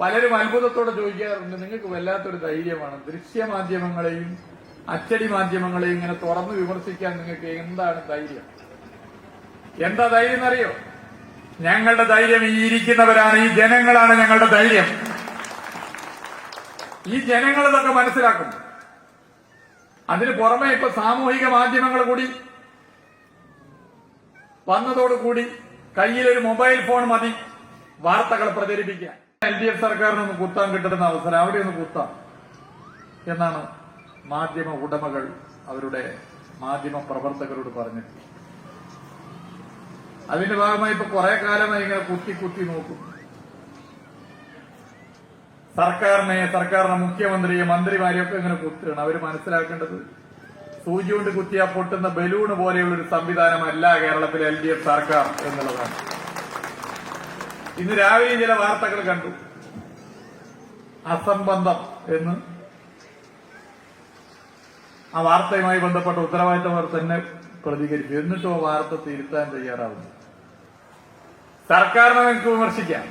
പലരും അത്ഭുതത്തോടെ ചോദിക്കാറുണ്ട് നിങ്ങൾക്ക് വല്ലാത്തൊരു ധൈര്യമാണ്. ദൃശ്യമാധ്യമങ്ങളെയും അച്ചടി മാധ്യമങ്ങളെയും ഇങ്ങനെ തുറന്നു വിമർശിക്കാൻ നിങ്ങൾക്ക് എന്താണ് ധൈര്യം? എന്താ ധൈര്യം എന്നറിയോ? ഞങ്ങളുടെ ധൈര്യം ഈ ഇരിക്കുന്നവരാണ് ഈ ജനങ്ങളാണ് ഞങ്ങളുടെ ധൈര്യം. ഈ ജനങ്ങൾ ഇതൊക്കെ മനസ്സിലാക്കും. അതിന് പുറമെ ഇപ്പൊ സാമൂഹിക മാധ്യമങ്ങൾ കൂടി വന്നതോടുകൂടി കയ്യിലൊരു മൊബൈൽ ഫോൺ മതി വാർത്തകൾ പ്രചരിപ്പിക്കാൻ. എൽ ഡി എഫ് സർക്കാരിനൊന്ന് കുത്താൻ കിട്ടുന്ന അവസരം അവിടെ ഒന്ന് കുത്താം. എന്നാണ് മാധ്യമ ഉടമകൾ അവരുടെ മാധ്യമ പ്രവർത്തകരോട് പറഞ്ഞത്. അതിന്റെ ഭാഗമായി ഇപ്പൊ കുറെ കാലമായി ഇങ്ങനെ കുത്തി കുത്തി നോക്കും. സർക്കാരിനെ സർക്കാരിനെ മുഖ്യമന്ത്രിയെ മന്ത്രിമാരെയൊക്കെ ഇങ്ങനെ കുത്തുകയാണ്. അവർ മനസ്സിലാക്കേണ്ടത് സൂചി കൊണ്ട് കുത്തിയാൽ പൊട്ടുന്ന ബലൂണ് പോലെയുള്ള ഒരു സംവിധാനമല്ല കേരളത്തിലെ എൽ ഡി എഫ് സർക്കാർ എന്നുള്ളതാണ്. ഇന്ന് രാവിലെ ചില വാർത്തകൾ കണ്ടു. അസംബന്ധം എന്ന്. ആ വാർത്തയുമായി ബന്ധപ്പെട്ട ഉത്തരവാദിത്തവർ തന്നെ പ്രതികരിച്ചു. എന്നിട്ടും ആ വാർത്ത തിരുത്താൻ തയ്യാറാവുന്നു. സർക്കാരിനെ നിങ്ങൾക്ക് വിമർശിക്കാം.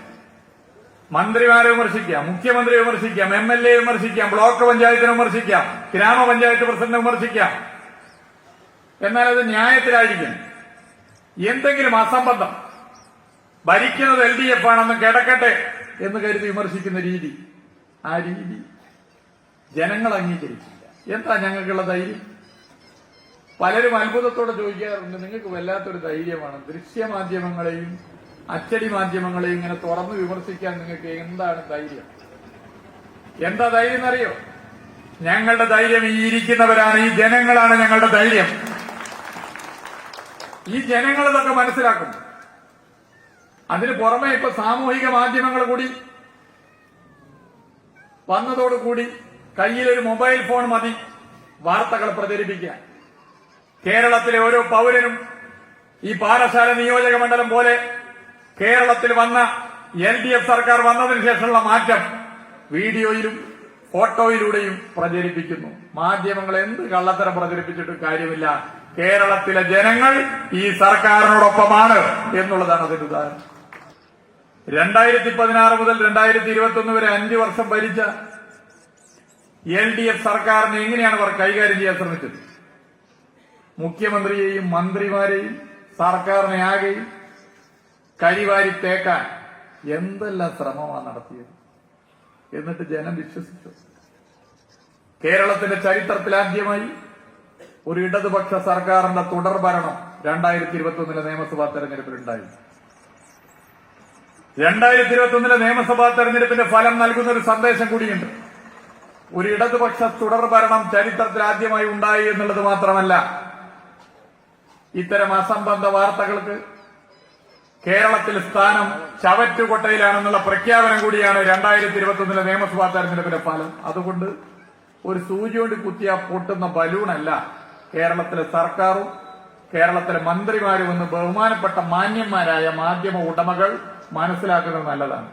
മന്ത്രിമാരെ വിമർശിക്കാം. മുഖ്യമന്ത്രിയെ വിമർശിക്കാം. എം എൽ എ വിമർശിക്കാം. ബ്ലോക്ക് പഞ്ചായത്തിനെ വിമർശിക്കാം. ഗ്രാമപഞ്ചായത്ത് പ്രസിഡന്റിനെ വിമർശിക്കാം. എന്നാൽ അത് ന്യായത്തിലായിരിക്കും. എന്തെങ്കിലും അസംബന്ധം. ഭരിക്കുന്നത് എൽ ഡി എഫ് ആണെന്ന് കിടക്കട്ടെ എന്ന് കരുതി വിമർശിക്കുന്ന രീതി. ആ രീതി ജനങ്ങൾ അംഗീകരിച്ചില്ല. എന്താ ഞങ്ങൾക്കുള്ള ധൈര്യം? പലരും അത്ഭുതത്തോടെ ചോദിക്കാറുണ്ട് നിങ്ങൾക്ക് വല്ലാത്തൊരു ധൈര്യമാണ്. ദൃശ്യമാധ്യമങ്ങളെയും അച്ചടി മാധ്യമങ്ങളെയും ഇങ്ങനെ തുറന്ന് വിമർശിക്കാൻ നിങ്ങൾക്ക് എന്താണ് ധൈര്യം? എന്താ ധൈര്യം എന്നറിയോ? ഞങ്ങളുടെ ധൈര്യം ഈ ഇരിക്കുന്നവരാണ്. ഈ ജനങ്ങളാണ് ഞങ്ങളുടെ ധൈര്യം. ഈ ജനങ്ങൾ ഇതൊക്കെ മനസ്സിലാക്കും അതിന് പുറമെ ഇപ്പൊ സാമൂഹിക മാധ്യമങ്ങൾ കൂടി വന്നതോടുകൂടി കയ്യിലൊരു മൊബൈൽ ഫോൺ മതി. വാർത്തകൾ പ്രചരിപ്പിക്കാൻ കേരളത്തിലെ ഓരോ പൗരനും ഈ പാഠശാല നിയോജക മണ്ഡലം പോലെ കേരളത്തിൽ വന്ന എൽ ഡി എഫ് സർക്കാർ വന്നതിന് ശേഷമുള്ള മാറ്റം വീഡിയോയിലും ഫോട്ടോയിലൂടെയും പ്രചരിപ്പിക്കുന്നു. മാധ്യമങ്ങൾ എന്ത് കള്ളത്തരം പ്രചരിപ്പിച്ചിട്ടും കാര്യമില്ല. കേരളത്തിലെ ജനങ്ങൾ ഈ സർക്കാരിനോടൊപ്പമാണ് എന്നുള്ളതാണ് അതിന്റെ ഉദാഹരണം. രണ്ടായിരത്തി പതിനാറ് മുതൽ രണ്ടായിരത്തി ഇരുപത്തി ഒന്ന് വരെ അഞ്ച് വർഷം ഭരിച്ച എൽ ഡി എഫ് സർക്കാരിനെ എങ്ങനെയാണ് അവർ കൈകാര്യം ചെയ്യാൻ ശ്രമിച്ചത്? മുഖ്യമന്ത്രിയെയും മന്ത്രിമാരെയും സർക്കാരിനെ ആകെയും കരിവാരി തേക്കാൻ എന്തെല്ലാം ശ്രമമാണ് നടത്തിയത്? എന്നിട്ട് ജനം വിശ്വസിച്ചു. കേരളത്തിന്റെ ചരിത്രത്തിലാദ്യമായി ഒരു ഇടതുപക്ഷ സർക്കാരിന്റെ തുടർ ഭരണം രണ്ടായിരത്തി ഇരുപത്തി ഒന്നിലെ നിയമസഭാ തെരഞ്ഞെടുപ്പിലുണ്ടായി രണ്ടായിരത്തി ഇരുപത്തി നിയമസഭാ തെരഞ്ഞെടുപ്പിന്റെ ഫലം നൽകുന്ന ഒരു സന്ദേശം കൂടിയുണ്ട്. ഒരു ഇടതുപക്ഷ തുടർ ഭരണം ചരിത്രത്തിൽ ആദ്യമായി ഉണ്ടായി എന്നുള്ളത് മാത്രമല്ല ഇത്തരം അസംബന്ധ വാർത്തകൾക്ക് കേരളത്തിൽ സ്ഥാനം ചവറ്റുകൊട്ടയിലാണെന്നുള്ള പ്രഖ്യാപനം കൂടിയാണ് രണ്ടായിരത്തി ഇരുപത്തി ഒന്നിലെ നിയമസഭാ തെരഞ്ഞെടുപ്പിന്റെ ഫലം. അതുകൊണ്ട് ഒരു സൂചിയോണ്ട് കുത്തിയ പൊട്ടുന്ന ബലൂണല്ല കേരളത്തിലെ സർക്കാരും കേരളത്തിലെ മന്ത്രിമാരും എന്ന് ബഹുമാനപ്പെട്ട മാന്യന്മാരായ മാധ്യമ ഉടമകൾ മനസ്സിലാക്കുന്നത് നല്ലതാണ്.